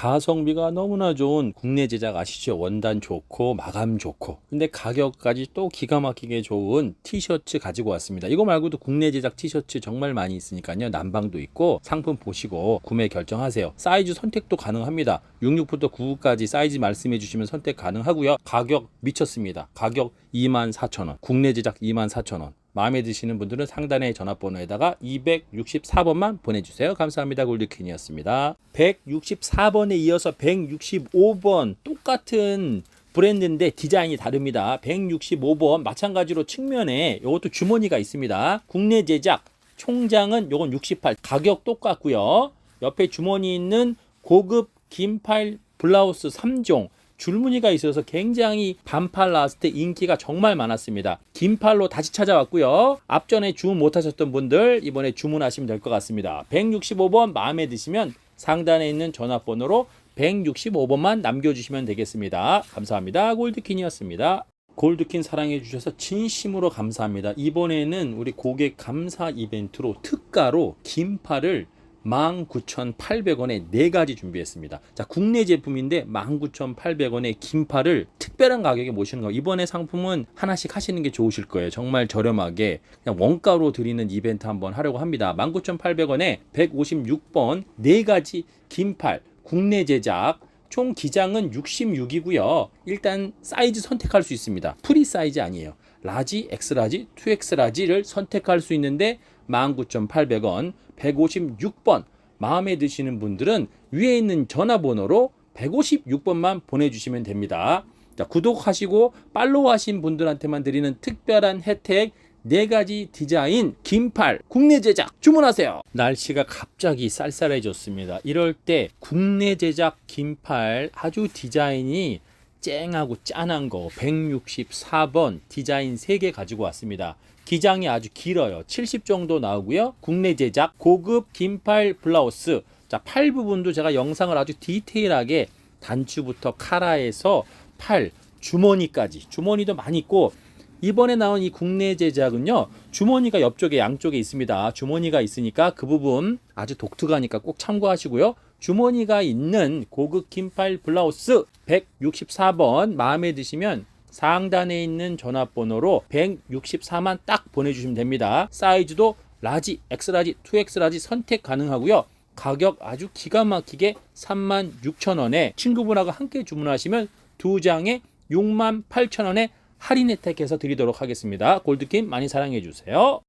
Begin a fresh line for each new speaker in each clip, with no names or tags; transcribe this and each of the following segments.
가성비가 너무나 좋은 국내 제작 아시죠? 원단 좋고 마감 좋고 근데 가격까지 또 기가 막히게 좋은 티셔츠 가지고 왔습니다. 이거 말고도 국내 제작 티셔츠 정말 많이 있으니까요. 난방도 있고 상품 보시고 구매 결정하세요. 사이즈 선택도 가능합니다. 66부터 99까지 사이즈 말씀해 주시면 선택 가능하고요. 가격 미쳤습니다. 가격 24,000원. 국내 제작 24,000원. 마음에 드시는 분들은 상단의 전화번호에다가 264번만 보내주세요. 감사합니다. 골드퀸이었습니다. 164번에 이어서 165번 똑같은 브랜드인데 디자인이 다릅니다. 165번 마찬가지로 측면에 이것도 주머니가 있습니다. 국내 제작 총장은 요건 68 가격 똑같고요. 옆에 주머니 있는 고급 긴팔 블라우스 3종 줄무늬가 있어서 굉장히 반팔 때 인기가 정말 많았습니다. 긴팔로 다시 찾아왔고요. 앞전에 주문 못하셨던 분들 이번에 주문하시면 될 것 같습니다. 165번 마음에 드시면 상단에 있는 전화번호로 165번만 남겨주시면 되겠습니다. 감사합니다. 골드킨이었습니다. 골드킨 사랑해 주셔서 진심으로 감사합니다. 이번에는 우리 고객 감사 이벤트로 특가로 긴팔을 19,800원에 네 가지 준비했습니다. 자, 국내 제품인데 19,800원에 긴팔을 특별한 가격에 모시는 거. 이번에 상품은 하나씩 하시는 게 좋으실 거예요. 정말 저렴하게 그냥 원가로 드리는 이벤트 한번 하려고 합니다. 19,800원에 156번 네 가지 긴팔 국내 제작 총 기장은 66이고요. 일단 사이즈 선택할 수 있습니다. 프리 사이즈 아니에요. 라지, 엑스라지, 2엑스라지를 선택할 수 있는데 19,800원, 156번 마음에 드시는 분들은 위에 있는 전화번호로 156번만 보내주시면 됩니다. 자, 구독하시고 팔로우 하신 분들한테만 드리는 특별한 혜택 네 가지 디자인 긴팔 국내 제작 주문하세요. 날씨가 갑자기 쌀쌀해졌습니다. 이럴 때 국내 제작 긴팔 아주 디자인이 쨍하고 짠한 거 164번 디자인 3개 가지고 왔습니다. 기장이 아주 길어요. 70 정도 나오고요. 국내 제작 고급 긴팔 블라우스. 자, 팔 부분도 제가 영상을 아주 디테일하게 단추부터 카라에서 팔 주머니까지 주머니도 많이 있고 이번에 나온 이 국내 제작은요 주머니가 옆쪽에 양쪽에 있습니다 주머니가 있으니까 그 부분 아주 독특하니까 꼭 참고하시고요 주머니가 있는 고급 긴팔 블라우스 164번 마음에 드시면 상단에 있는 전화번호로 164만 딱 보내주시면 됩니다 사이즈도 라지, 엑스라지, 2엑스라지 선택 가능하고요 가격 아주 기가 막히게 36,000원에 친구분하고 함께 주문하시면 두 장에 68,000원에 할인 혜택해서 드리도록 하겠습니다. 골드킴 많이 사랑해 주세요.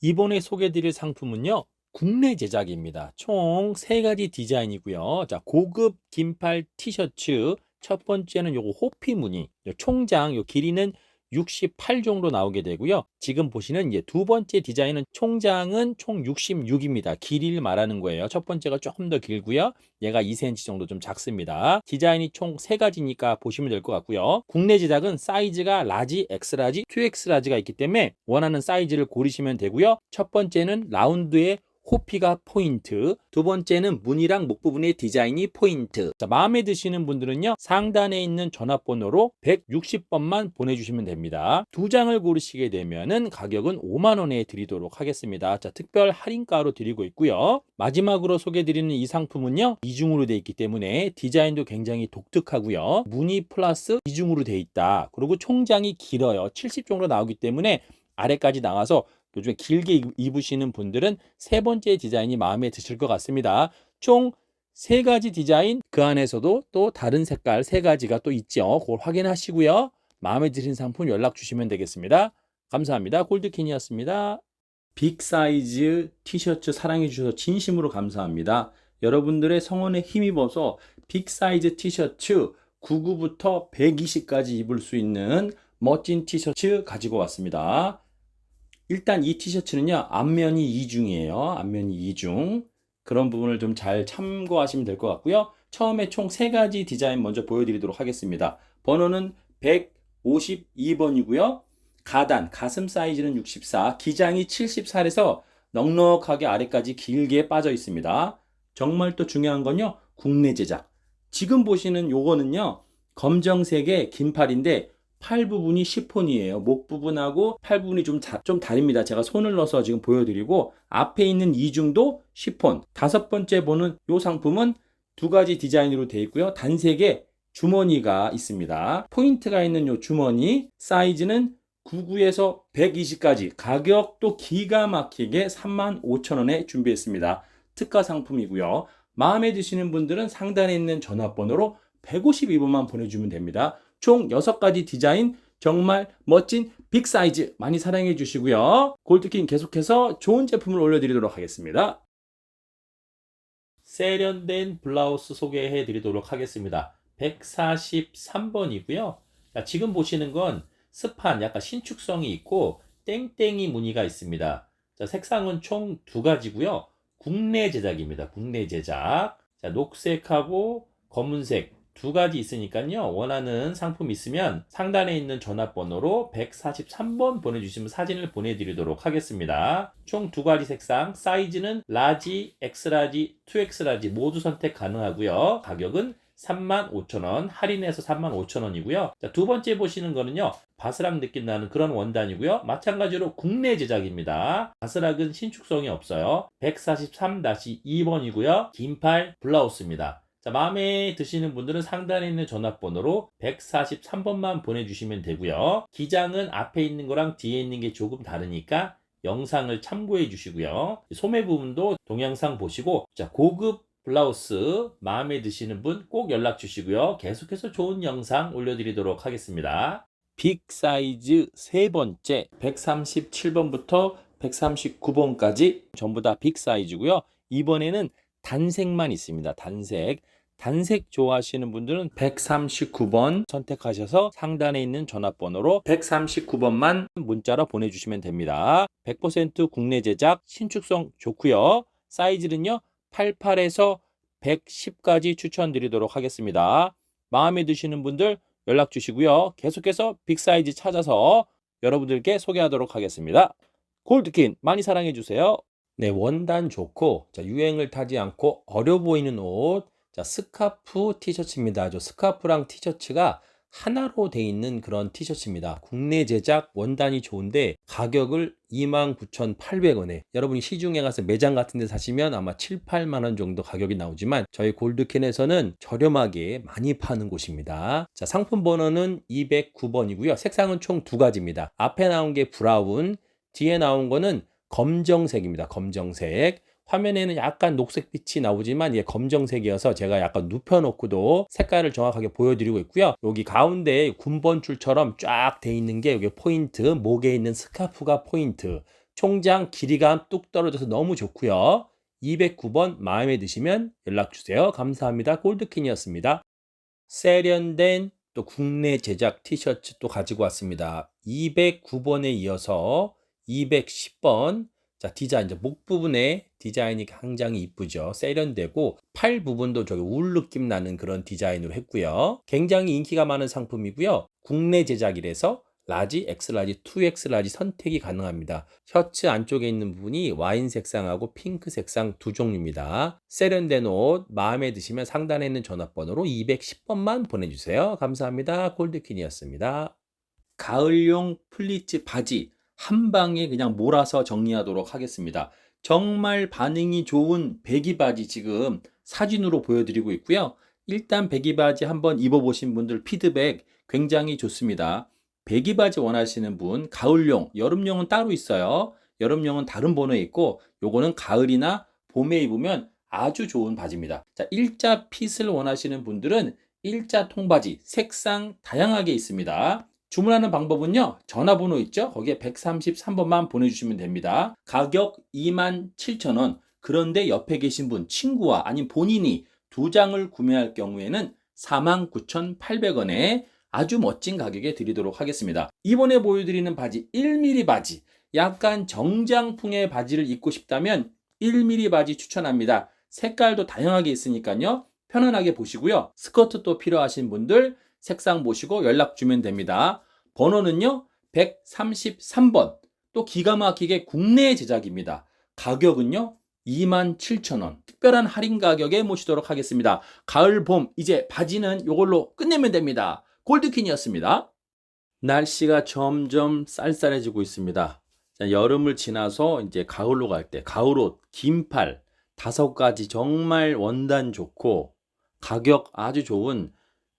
이번에 소개드릴 상품은요. 국내 제작입니다. 총세 가지 디자인이고요. 자, 고급 긴팔 티셔츠 첫 번째는 요거 호피 무늬, 요 총장 요 길이는 68 정도 나오게 되고요. 지금 보시는 이제 두 번째 디자인은 총장은 총 66입니다. 길이를 말하는 거예요. 첫 번째가 조금 더 길고요. 얘가 2cm 정도 좀 작습니다. 디자인이 총 세 가지니까 보시면 될 것 같고요. 국내 제작은 사이즈가 라지, 엑스라지, 2엑스라지가 있기 때문에 원하는 사이즈를 고르시면 되고요. 첫 번째는 라운드의 호피가 포인트. 두 번째는 무늬랑 목 부분의 디자인이 포인트. 자, 마음에 드시는 분들은요, 상단에 있는 전화번호로 160번만 보내주시면 됩니다. 두 장을 고르시게 되면은 가격은 5만원에 드리도록 하겠습니다. 자, 특별 할인가로 드리고 있고요. 마지막으로 소개드리는 이 상품은요, 이중으로 되어 있기 때문에 디자인도 굉장히 독특하고요. 무늬 플러스 이중으로 되어 있다. 그리고 총장이 길어요. 70 정도 나오기 때문에 아래까지 나와서 요즘에 길게 입으시는 분들은 세 번째 디자인이 마음에 드실 것 같습니다. 총 세 가지 디자인 그 안에서도 또 다른 색깔 세 가지가 또 있죠. 그걸 확인하시고요. 마음에 드신 상품 연락 주시면 되겠습니다. 감사합니다. 골드킨이었습니다. 빅 사이즈 티셔츠 사랑해 주셔서 진심으로 감사합니다. 여러분들의 성원에 힘입어서 빅 사이즈 티셔츠 99부터 120까지 입을 수 있는 멋진 티셔츠 가지고 왔습니다. 일단 이 티셔츠는요, 앞면이 이중이에요. 앞면이 이중. 그런 부분을 좀 잘 참고하시면 될 것 같고요. 처음에 총 세 가지 디자인 먼저 보여드리도록 하겠습니다. 번호는 152번이고요. 가단, 가슴 사이즈는 64, 기장이 74에서 넉넉하게 아래까지 길게 빠져 있습니다. 정말 또 중요한 건요, 국내 제작. 지금 보시는 요거는요, 검정색의 긴팔인데 팔 부분이 시폰이에요. 목 부분하고 팔 부분이 좀, 자, 좀 다릅니다. 제가 손을 넣어서 지금 보여드리고 앞에 있는 이중도 시폰. 다섯 번째 보는 요 상품은 두 가지 디자인으로 되어 있고요. 단색에 주머니가 있습니다. 포인트가 있는 요 주머니 사이즈는 99에서 120까지 가격도 기가 막히게 35,000원에 준비했습니다. 특가 상품이고요. 마음에 드시는 분들은 상단에 있는 전화번호로 152번만 보내주면 됩니다. 총 6가지 디자인 정말 멋진 빅 사이즈 많이 사랑해 주시고요. 골드킹 계속해서 좋은 제품을 올려드리도록 하겠습니다. 세련된 블라우스 소개해 드리도록 하겠습니다. 143번이고요. 지금 보시는 건 스판 약간 신축성이 있고 땡땡이 무늬가 있습니다. 자, 색상은 총 두 가지고요. 국내 제작입니다. 국내 제작. 자, 녹색하고 검은색 두 가지 있으니까요. 원하는 상품 있으면 상단에 있는 전화번호로 143번 보내주시면 사진을 보내드리도록 하겠습니다. 총 두 가지 색상, 사이즈는 라지, 엑스라지, 2엑스라지 모두 선택 가능하고요. 가격은 35,000원, 할인해서 35,000원이고요. 자, 두 번째 보시는 거는요. 바스락 느낌 나는 그런 원단이고요. 마찬가지로 국내 제작입니다. 바스락은 신축성이 없어요. 143-2번이고요. 긴팔 블라우스입니다. 자, 마음에 드시는 분들은 상단에 있는 전화번호로 143번만 보내주시면 되고요. 기장은 앞에 있는 거랑 뒤에 있는 게 조금 다르니까 영상을 참고해 주시고요. 소매 부분도 동영상 보시고 자, 고급 블라우스 마음에 드시는 분 꼭 연락 주시고요. 계속해서 좋은 영상 올려드리도록 하겠습니다. 빅 사이즈 세 번째 137번부터 139번까지 전부 다 빅 사이즈고요. 이번에는 단색만 있습니다. 단색. 단색 좋아하시는 분들은 139번 선택하셔서 상단에 있는 전화번호로 139번만 문자로 보내주시면 됩니다. 100% 국내 제작, 신축성 좋고요. 사이즈는요 88에서 110까지 추천드리도록 하겠습니다. 마음에 드시는 분들 연락 주시고요. 계속해서 빅 사이즈 찾아서 여러분들께 소개하도록 하겠습니다. 골드킨 많이 사랑해 주세요. 네, 원단 좋고 자, 유행을 타지 않고 어려 보이는 옷. 자, 스카프 티셔츠입니다. 저 스카프랑 티셔츠가 하나로 돼 있는 그런 티셔츠입니다. 국내 제작 원단이 좋은데 가격을 29,800원에 여러분이 시중에 가서 매장 같은 데 사시면 아마 7, 8만 원 정도 가격이 나오지만 저희 골드캔에서는 저렴하게 많이 파는 곳입니다. 자, 상품 번호는 209번이고요. 색상은 총 두 가지입니다. 앞에 나온 게 브라운, 뒤에 나온 거는 검정색입니다. 검정색. 화면에는 약간 녹색 빛이 나오지만 이게 검정색이어서 제가 약간 눕혀놓고도 색깔을 정확하게 보여드리고 있고요. 여기 가운데 군번줄처럼 쫙 돼 있는 게 여기 포인트, 목에 있는 스카프가 포인트. 총장 길이감 뚝 떨어져서 너무 좋고요. 209번 마음에 드시면 연락 주세요. 감사합니다. 골드킨이었습니다. 세련된 또 국내 제작 티셔츠 또 가지고 왔습니다. 209번에 이어서 210번 자, 디자인, 이제 목 부분에 디자인이 굉장히 이쁘죠. 세련되고, 팔 부분도 저기 울 느낌 나는 그런 디자인으로 했고요. 굉장히 인기가 많은 상품이고요. 국내 제작이라서 라지, 엑스라지, 2엑스라지 선택이 가능합니다. 셔츠 안쪽에 있는 부분이 와인 색상하고 핑크 색상 두 종류입니다. 세련된 옷 마음에 드시면 상단에 있는 전화번호로 210번만 보내주세요. 감사합니다. 골드킨이었습니다. 가을용 플리츠 바지 한 방에 그냥 몰아서 정리하도록 하겠습니다. 정말 반응이 좋은 배기바지 지금 사진으로 보여드리고 있고요. 일단 배기바지 한번 입어보신 분들 피드백 굉장히 좋습니다. 배기바지 원하시는 분, 가을용, 여름용은 따로 있어요. 여름용은 다른 번호에 있고, 요거는 가을이나 봄에 입으면 아주 좋은 바지입니다. 자, 일자 핏을 원하시는 분들은 일자 통바지, 색상 다양하게 있습니다. 주문하는 방법은요. 전화번호 있죠? 거기에 133번만 보내주시면 됩니다. 가격 27,000원. 그런데 옆에 계신 분, 친구와 아니면 본인이 두 장을 구매할 경우에는 49,800원에 아주 멋진 가격에 드리도록 하겠습니다. 이번에 보여드리는 바지 1mm 바지. 약간 정장풍의 바지를 입고 싶다면 1mm 바지 추천합니다. 색깔도 다양하게 있으니까요. 편안하게 보시고요. 스커트도 필요하신 분들 색상 보시고 연락 주면 됩니다. 번호는요, 133번. 또 기가 막히게 국내 제작입니다. 가격은요, 27,000원. 특별한 할인 가격에 모시도록 하겠습니다. 가을, 봄, 이제 바지는 이걸로 끝내면 됩니다. 골드킨이었습니다. 날씨가 점점 쌀쌀해지고 있습니다. 자, 여름을 지나서 이제 가을로 갈 때, 가을옷, 긴팔, 다섯 가지 정말 원단 좋고, 가격 아주 좋은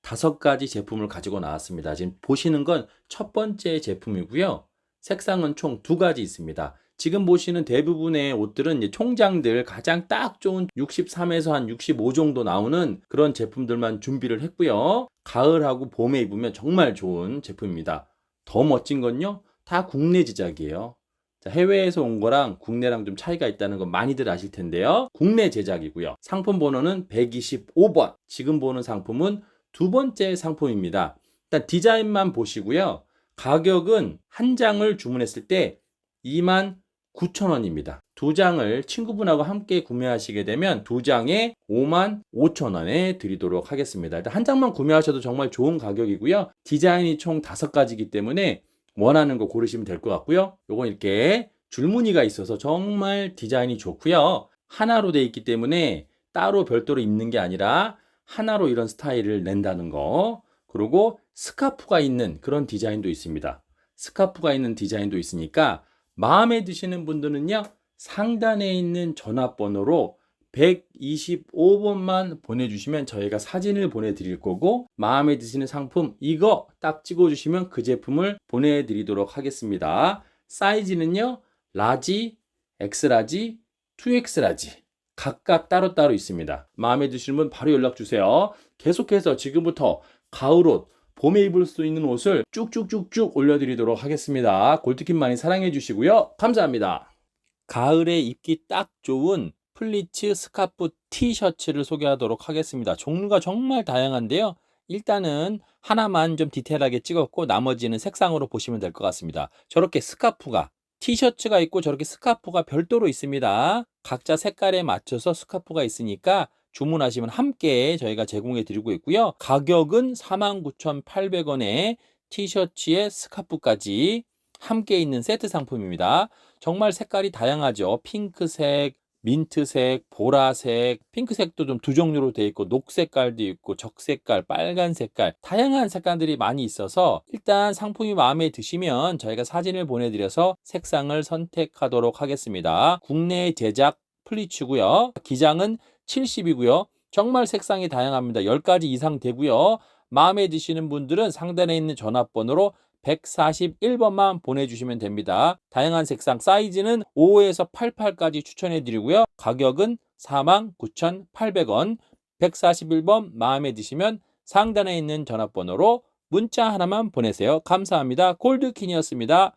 다섯 가지 제품을 가지고 나왔습니다. 지금 보시는 건 첫 번째 제품이고요. 색상은 총 두 가지 있습니다. 지금 보시는 대부분의 옷들은 총장들 가장 딱 좋은 63에서 한 65 정도 나오는 그런 제품들만 준비를 했고요. 가을하고 봄에 입으면 정말 좋은 제품입니다. 더 멋진 건요. 다 국내 제작이에요. 자, 해외에서 온 거랑 국내랑 좀 차이가 있다는 건 많이들 아실 텐데요. 국내 제작이고요. 상품 번호는 125번. 지금 보는 상품은 두 번째 상품입니다. 일단 디자인만 보시고요. 가격은 한 장을 주문했을 때 2만 9,000원입니다. 두 장을 친구분하고 함께 구매하시게 되면 두 장에 5만 5천원에 드리도록 하겠습니다. 일단 한 장만 구매하셔도 정말 좋은 가격이고요. 디자인이 총 다섯 가지이기 때문에 원하는 거 고르시면 될 것 같고요. 요건 이렇게 줄무늬가 있어서 정말 디자인이 좋고요. 하나로 돼 있기 때문에 따로 별도로 입는 게 아니라 하나로 이런 스타일을 낸다는 거. 그리고 스카프가 있는 그런 디자인도 있습니다. 스카프가 있는 디자인도 있으니까 마음에 드시는 분들은요. 상단에 있는 전화번호로 125번만 보내주시면 저희가 사진을 보내드릴 거고 마음에 드시는 상품 이거 딱 찍어주시면 그 제품을 보내드리도록 하겠습니다. 사이즈는요. 라지, 엑스라지, 2엑스라지 각각 따로따로 있습니다. 마음에 드시는 분 바로 연락 주세요. 계속해서 지금부터 가을 옷 봄에 입을 수 있는 옷을 쭉쭉쭉쭉 올려드리도록 하겠습니다. 골드킴 많이 사랑해 주시고요. 감사합니다. 가을에 입기 딱 좋은 플리츠 스카프 티셔츠를 소개하도록 하겠습니다. 종류가 정말 다양한데요. 일단은 하나만 좀 디테일하게 찍었고 나머지는 색상으로 보시면 될 것 같습니다. 저렇게 스카프가 티셔츠가 있고 저렇게 스카프가 별도로 있습니다. 각자 색깔에 맞춰서 스카프가 있으니까 주문하시면 함께 저희가 제공해 드리고 있고요. 가격은 49,800원에 티셔츠에 스카프까지 함께 있는 세트 상품입니다. 정말 색깔이 다양하죠. 핑크색, 민트색, 보라색, 핑크색도 좀 두 종류로 되어 있고 녹색깔도 있고 적색깔, 빨간 색깔 다양한 색깔들이 많이 있어서 일단 상품이 마음에 드시면 저희가 사진을 보내드려서 색상을 선택하도록 하겠습니다. 국내 제작 플리츠고요. 기장은 70이고요. 정말 색상이 다양합니다. 10가지 이상 되고요. 마음에 드시는 분들은 상단에 있는 전화번호로 141번만 보내주시면 됩니다. 다양한 색상 사이즈는 5에서 88까지 추천해 드리고요. 가격은 49,800원. 141번 마음에 드시면 상단에 있는 전화번호로 문자 하나만 보내세요. 감사합니다. 골드킨이었습니다.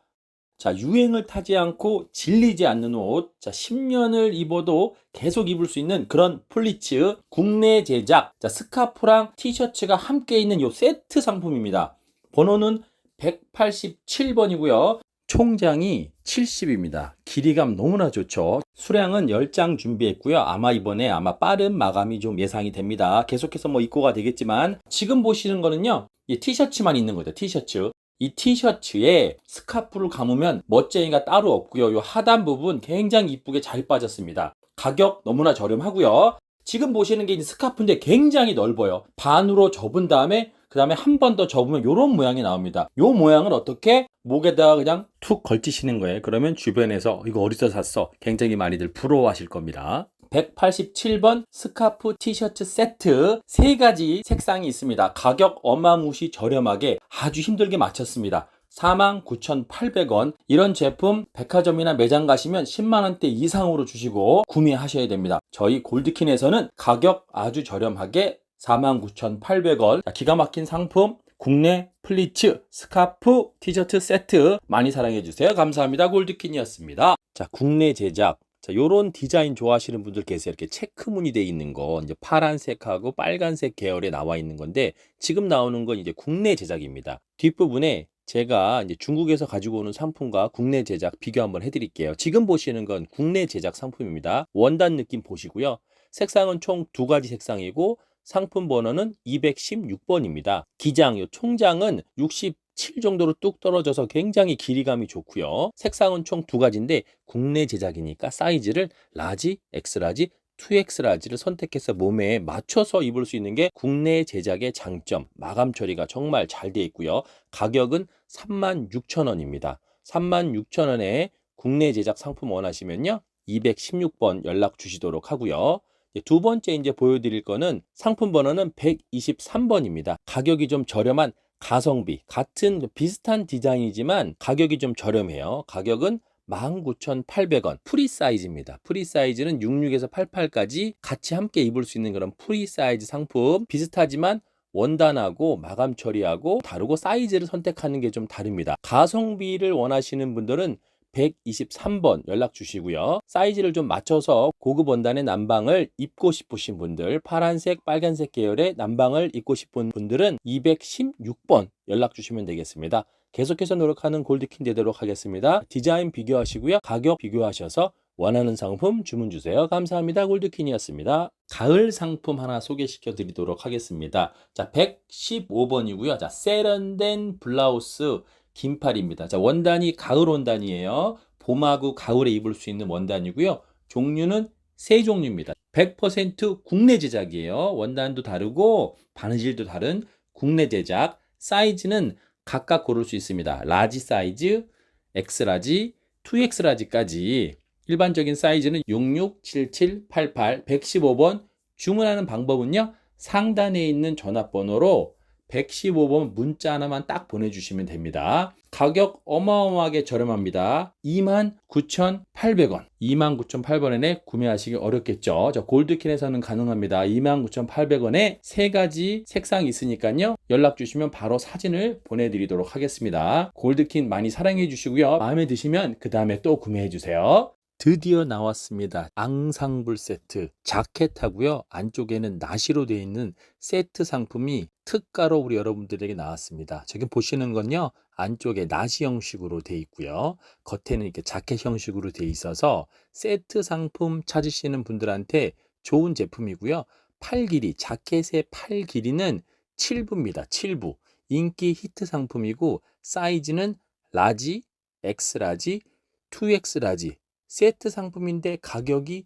자, 유행을 타지 않고 질리지 않는 옷. 자, 10년을 입어도 계속 입을 수 있는 그런 플리츠. 국내 제작. 자, 스카프랑 티셔츠가 함께 있는 요 세트 상품입니다. 번호는 187번이고요. 총장이 70입니다. 길이감 너무나 좋죠. 수량은 10장 준비했고요. 아마 이번에 아마 빠른 마감이 좀 예상이 됩니다. 계속해서 뭐 입고가 되겠지만 지금 보시는 거는요. 이 티셔츠만 있는 거죠. 티셔츠. 이 티셔츠에 스카프를 감으면 멋쟁이가 따로 없고요. 이 하단 부분 굉장히 이쁘게 잘 빠졌습니다. 가격 너무나 저렴하고요. 지금 보시는 게 스카프인데 굉장히 넓어요. 반으로 접은 다음에 그 다음에 한 번 더 접으면 이런 모양이 나옵니다. 이 모양을 어떻게 목에다가 그냥 툭 걸치시는 거예요. 그러면 주변에서 이거 어디서 샀어? 굉장히 많이들 부러워하실 겁니다. 187번 스카프 티셔츠 세트 세 가지 색상이 있습니다. 가격 어마무시 저렴하게 아주 힘들게 맞췄습니다. 49,800원 이런 제품 백화점이나 매장 가시면 10만원대 이상으로 주시고 구매하셔야 됩니다. 저희 골드킨에서는 가격 아주 저렴하게 49,800원. 기가 막힌 상품 국내 플리츠 스카프 티셔츠 세트 많이 사랑해 주세요. 감사합니다. 골드킨이었습니다. 자, 국내 제작 자, 요런 디자인 좋아하시는 분들 계세요. 이렇게 체크 무늬 돼 있는 거, 이제 파란색하고 빨간색 계열에 나와 있는 건데, 지금 나오는 건 이제 국내 제작입니다. 뒷부분에 제가 이제 중국에서 가지고 오는 상품과 국내 제작 비교 한번 해드릴게요. 지금 보시는 건 국내 제작 상품입니다. 원단 느낌 보시고요. 색상은 총 두 가지 색상이고, 상품 번호는 216번입니다. 기장, 요 총장은 67 정도로 뚝 떨어져서 굉장히 길이감이 좋고요. 색상은 총 두 가지인데 국내 제작이니까 사이즈를 라지, 엑스라지, 2X라지를 선택해서 몸에 맞춰서 입을 수 있는 게 국내 제작의 장점, 마감 처리가 정말 잘 되어 있고요. 가격은 36,000원입니다. 36,000원에 국내 제작 상품 원하시면요. 216번 연락 주시도록 하고요. 두 번째 이제 보여드릴 거는 상품 번호는 123번입니다. 가격이 좀 저렴한 가성비 같은 비슷한 디자인이지만 가격이 좀 저렴해요. 가격은 19,800원 프리 사이즈입니다. 프리 사이즈는 66에서 88까지 같이 함께 입을 수 있는 그런 프리 사이즈 상품 비슷하지만 원단하고 마감 처리하고 다르고 사이즈를 선택하는 게 좀 다릅니다. 가성비를 원하시는 분들은 123번 연락 주시고요. 사이즈를 좀 맞춰서 고급 원단의 남방을 입고 싶으신 분들, 파란색, 빨간색 계열의 남방을 입고 싶은 분들은 216번 연락 주시면 되겠습니다. 계속해서 노력하는 골드킨 되도록 하겠습니다. 디자인 비교하시고요. 가격 비교하셔서 원하는 상품 주문 주세요. 감사합니다. 골드킨이었습니다. 가을 상품 하나 소개시켜 드리도록 하겠습니다. 자, 115번이고요. 자, 세련된 블라우스 긴팔입니다. 자, 원단이 가을 원단이에요. 봄하고 가을에 입을 수 있는 원단이고요. 종류는 세 종류입니다. 100% 국내 제작이에요. 원단도 다르고 바느질도 다른 국내 제작. 사이즈는 각각 고를 수 있습니다. 라지 사이즈, X라지, 2X라지까지 일반적인 사이즈는 66, 77, 88, 115번 주문하는 방법은요. 상단에 있는 전화번호로 115번 문자 하나만 딱 보내주시면 됩니다. 가격 어마어마하게 저렴합니다. 29,800원. 29,800원에 구매하시기 어렵겠죠. 저 골드킨에서는 가능합니다. 29,800원에 세 가지 색상이 있으니까요. 연락 주시면 바로 사진을 보내드리도록 하겠습니다. 골드킨 많이 사랑해 주시고요. 마음에 드시면 그 다음에 또 구매해 주세요. 드디어 나왔습니다. 앙상블 세트. 자켓하고요. 안쪽에는 나시로 되어 있는 세트 상품이 특가로 우리 여러분들에게 나왔습니다. 지금 보시는 건요. 안쪽에 나시 형식으로 되어 있고요. 겉에는 이렇게 자켓 형식으로 되어 있어서 세트 상품 찾으시는 분들한테 좋은 제품이고요. 팔 길이, 자켓의 팔 길이는 7부입니다. 7부. 인기 히트 상품이고 사이즈는 라지, 엑스라지, 2X라지 세트 상품인데 가격이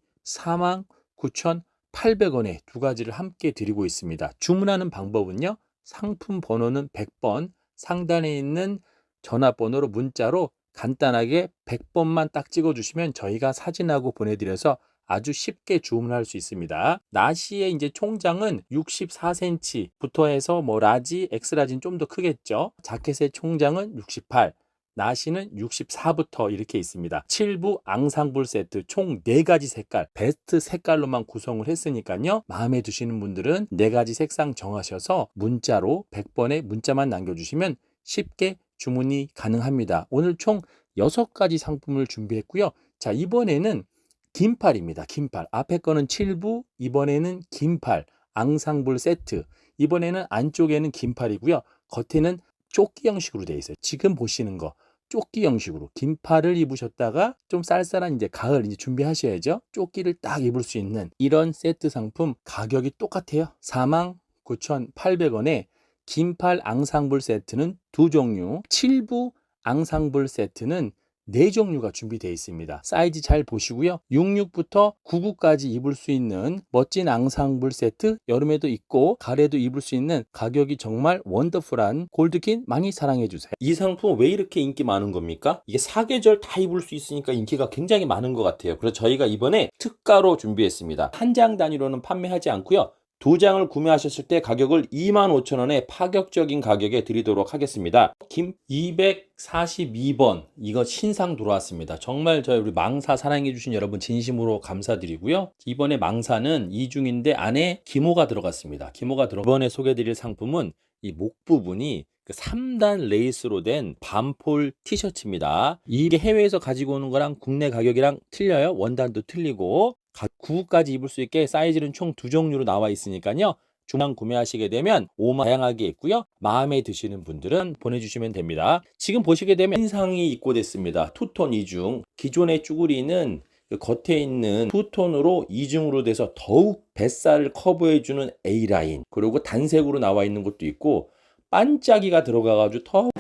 49,800원에 두 가지를 함께 드리고 있습니다. 주문하는 방법은요. 상품 번호는 100번, 상단에 있는 전화번호로 문자로 간단하게 100번만 딱 찍어주시면 저희가 사진하고 보내드려서 아주 쉽게 주문할 수 있습니다. 나시의 이제 총장은 64cm부터 해서 뭐 라지, 엑스라지는 좀 더 크겠죠. 자켓의 총장은 68, 나시는 64부터 이렇게 있습니다. 7부 앙상블 세트 총 4가지 색깔, 베스트 색깔로만 구성을 했으니까요. 마음에 드시는 분들은 4가지 색상 정하셔서 문자로 100번의 문자만 남겨주시면 쉽게 주문이 가능합니다. 오늘 총 6가지 상품을 준비했고요. 자, 이번에는 긴팔입니다. 긴팔. 앞에 거는 7부, 이번에는 긴팔, 앙상블 세트. 이번에는 안쪽에는 긴팔이고요. 겉에는 조끼 형식으로 되어 있어요. 지금 보시는 거 조끼 형식으로 긴팔을 입으셨다가 좀 쌀쌀한 이제 가을 이제 준비하셔야죠. 조끼를 딱 입을 수 있는 이런 세트 상품 가격이 똑같아요. 49,800원에 긴팔 앙상블 세트는 두 종류, 7부 앙상블 세트는 네 종류가 준비되어 있습니다. 사이즈 잘 보시고요. 66부터 99까지 입을 수 있는 멋진 앙상블 세트 여름에도 입고 가을에도 입을 수 있는 가격이 정말 원더풀한 골드킨 많이 사랑해 주세요. 이 상품 왜 이렇게 인기 많은 겁니까? 이게 사계절 다 입을 수 있으니까 인기가 굉장히 많은 것 같아요. 그래서 저희가 이번에 특가로 준비했습니다. 한 장 단위로는 판매하지 않고요. 두 장을 구매하셨을 때 가격을 25,000원에 파격적인 가격에 드리도록 하겠습니다. 김 242번 이거 신상 들어왔습니다. 정말 저희 우리 망사 사랑해 주신 여러분 진심으로 감사드리고요. 이번에 망사는 이중인데 안에 기모가 들어갔습니다. 기모가 들어 이번에 소개해 드릴 상품은 이 목 부분이 그 3단 레이스로 된 반폴 티셔츠입니다. 이게 해외에서 가지고 오는 거랑 국내 가격이랑 틀려요. 원단도 틀리고 9까지 입을 수 있게 사이즈는 총 두 종류로 나와 있으니까요. 중량 구매하시게 되면 5만 다양하게 있고요. 마음에 드시는 분들은 보내주시면 됩니다. 지금 보시게 되면 흰상이 입고됐습니다. 투톤 이중 기존의 쭈구리는 그 겉에 있는 투톤으로 이중으로 돼서 더욱 뱃살을 커버해주는 A라인 그리고 단색으로 나와 있는 것도 있고 반짝이가 들어가가지고 더